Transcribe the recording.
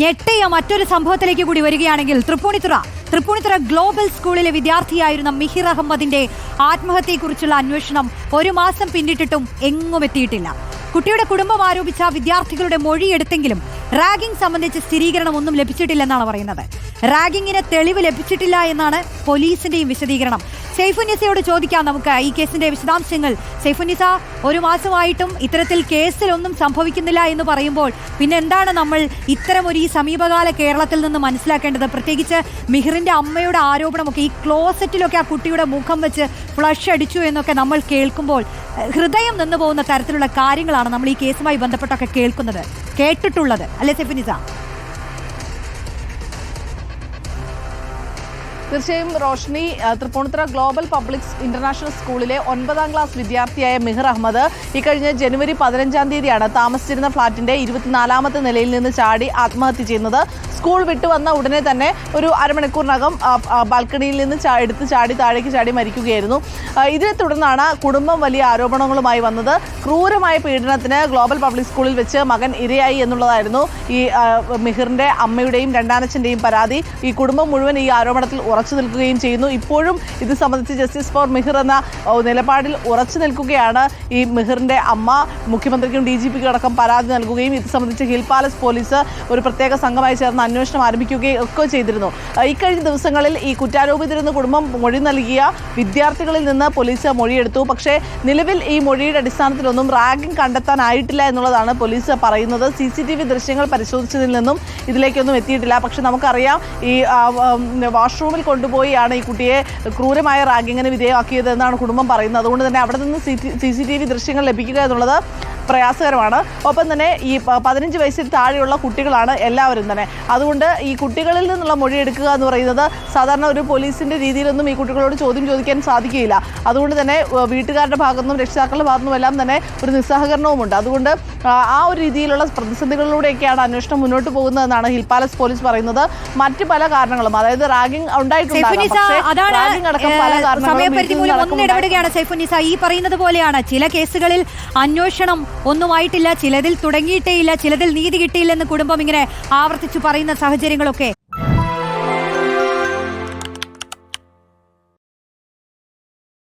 ഞെട്ടിയ മറ്റൊരു സംഭവത്തിലേക്ക് കൂടി വരികയാണെങ്കിൽ തൃപ്പൂണിത്തുറ. തൃപ്പൂണിത്തുറ ഗ്ലോബൽ സ്കൂളിലെ വിദ്യാർത്ഥിയായിരുന്ന മിഹിർ അഹമ്മദിന്റെ ആത്മഹത്യയെക്കുറിച്ചുള്ള അന്വേഷണം ഒരു മാസം പിന്നിട്ടിട്ടും എങ്ങും എത്തിയിട്ടില്ല. കുട്ടിയുടെ കുടുംബം ആരോപിച്ച വിദ്യാർത്ഥികളുടെ മൊഴിയെടുത്തെങ്കിലും റാഗിംഗ് സംബന്ധിച്ച് സ്ഥിരീകരണം ഒന്നും ലഭിച്ചിട്ടില്ലെന്നാണ് പറയുന്നത്. റാഗിങ്ങിന് തെളിവ് ലഭിച്ചിട്ടില്ല എന്നാണ് പോലീസിന്റെയും വിശദീകരണം. സൈഫുനിസയോട് ചോദിക്കാം നമുക്ക് ഈ കേസിന്റെ വിശദാംശങ്ങൾ. സൈഫുനിസ ഒരു മാസമായിട്ടും ഇത്തരത്തിൽ കേസിലൊന്നും സംഭവിക്കുന്നില്ല എന്ന് പറയുമ്പോൾ പിന്നെ എന്താണ് നമ്മൾ ഇത്തരം ഒരു ഈ സമീപകാല കേരളത്തിൽ നിന്ന് മനസ്സിലാക്കേണ്ടത്? പ്രത്യേകിച്ച് മിഹിറിന്റെ അമ്മയുടെ ആരോപണമൊക്കെ ഈ ക്ലോസറ്റിലൊക്കെ ആ കുട്ടിയുടെ മുഖം വെച്ച് ഫ്ലഷ് അടിച്ചു എന്നൊക്കെ നമ്മൾ കേൾക്കുമ്പോൾ ഹൃദയം നിന്ന് പോകുന്ന തരത്തിലുള്ള കാര്യങ്ങളാണ് നമ്മൾ ഈ കേസുമായി ബന്ധപ്പെട്ടൊക്കെ കേൾക്കുന്നത് കേട്ടിട്ടുള്ളത്. അല്ലെ സെഫിനിസ തീർച്ചയായും Roshni Thrippunithura global public international സ്കൂളിലെ ഒൻപതാം ക്ലാസ് വിദ്യാർത്ഥിയായ മിഹർ അഹമ്മദ് ഇക്കഴിഞ്ഞ ജനുവരി പതിനഞ്ചാം തീയതിയാണ് താമസിച്ചിരുന്ന ഫ്ളാറ്റിന്റെ ഇരുപത്തിനാലാമത്തെ നിലയിൽ നിന്ന് ചാടി ആത്മഹത്യ ചെയ്യുന്നത്. സ്കൂൾ വിട്ടു വന്ന ഉടനെ തന്നെ ഒരു അരമണിക്കൂറിനകം ബാൽക്കണിയിൽ നിന്ന് എടുത്ത് ചാടി താഴേക്ക് ചാടി മരിക്കുകയായിരുന്നു. ഇതിനെ തുടർന്നാണ് കുടുംബം വലിയ ആരോപണങ്ങളുമായി വന്നത്. ക്രൂരമായ പീഡനത്തിന് ഗ്ലോബൽ പബ്ലിക് സ്കൂളിൽ വെച്ച് മകൻ ഇരയായി എന്നുള്ളതായിരുന്നു ഈ മിഹിറിന്റെ അമ്മയുടെയും രണ്ടാനച്ഛന്റെയും പരാതി. ഈ കുടുംബം മുഴുവൻ ഈ ആരോപണത്തിൽ ഉറച്ചു നിൽക്കുകയും ചെയ്യുന്നു. ഇപ്പോഴും ഇത് സംബന്ധിച്ച് ജസ്റ്റിസ് ഫോർ മിഹിർ എന്ന നിലപാടിൽ ഉറച്ചു നിൽക്കുകയാണ് ഈ മിഹിറിന്റെ അമ്മ. മുഖ്യമന്ത്രിക്കും ഡി ജി പിക്കും അടക്കം പരാതി നൽകുകയും ഇത് സംബന്ധിച്ച് ഹിൽ പാലസ് പോലീസ് ഒരു പ്രത്യേക സംഘമായി ചേർന്ന് അന്വേഷണം ആരംഭിക്കുകയും ഒക്കെ ചെയ്തിരുന്നു ഇക്കഴിഞ്ഞ ദിവസങ്ങളിൽ ഈ കുറ്റാരോപിതരെന്ന് കുടുംബം മൊഴി നൽകിയ വിദ്യാർത്ഥികളിൽ നിന്ന് പോലീസ് മൊഴിയെടുത്തു. പക്ഷേ നിലവിൽ ഈ മൊഴിയുടെ അടിസ്ഥാനത്തിലൊന്നും റാഗിംഗ് കണ്ടെത്താനായിട്ടില്ല എന്നുള്ളതാണ് പോലീസ് പറയുന്നത്. സി സി ടി വി ദൃശ്യങ്ങൾ പരിശോധിച്ചതിൽ നിന്നും ഇതിലേക്കൊന്നും എത്തിയിട്ടില്ല. പക്ഷെ നമുക്കറിയാം ഈ വാഷ്റൂമിൽ കൊണ്ടുപോയിയാണ് ഈ കുട്ടിയെ ക്രൂരമായ റാഗിങ്ങിന് വിധേയമാക്കിയതെന്നാണ് കുടുംബം പറയുന്നത്. അതുകൊണ്ട് തന്നെ അവിടെ നിന്ന് സി സി ടി വി ദൃശ്യങ്ങൾ ലഭിക്കുക എന്നുള്ളത് പ്രയാസകരമാണ്. ഒപ്പം തന്നെ ഈ പതിനഞ്ച് വയസ്സിൽ താഴെയുള്ള കുട്ടികളാണ് എല്ലാവരും തന്നെ. അതുകൊണ്ട് ഈ കുട്ടികളിൽ നിന്നുള്ള മൊഴി എടുക്കുക എന്ന് പറയുന്നത് സാധാരണ ഒരു പോലീസിന്റെ രീതിയിലൊന്നും ഈ കുട്ടികളോട് ചോദ്യം ചോദിക്കാൻ സാധിക്കുകയില്ല. അതുകൊണ്ട് തന്നെ വീട്ടുകാരുടെ ഭാഗത്തുനിന്നും രക്ഷിതാക്കളുടെ ഭാഗത്തുനിന്നും എല്ലാം തന്നെ ഒരു നിസ്സഹകരണവുമുണ്ട് അതുകൊണ്ട് ആ, ഒരു രീതിയിലുള്ള പ്രതിസന്ധികളിലൂടെയൊക്കെയാണ് അന്വേഷണം മുന്നോട്ട് പോകുന്നതെന്നാണ് ഹിൽ പാലസ് പോലീസ് പറയുന്നത്. മറ്റ് പല കാരണങ്ങളും അതായത് റാഗിംഗ് ഉണ്ടായിട്ടുണ്ട് ഈ പറയുന്നത് പോലെയാണ് ചില കേസുകളിൽ അന്വേഷണം ഒന്നുമായിട്ടില്ല ചിലതിൽ തുടങ്ങിയിട്ടേ ഇല്ല ചിലതിൽ നീതി കിട്ടിയില്ലെന്ന് കുടുംബം ഇങ്ങനെ ആവർത്തിച്ചു പറയുന്ന സാഹചര്യങ്ങളൊക്കെ.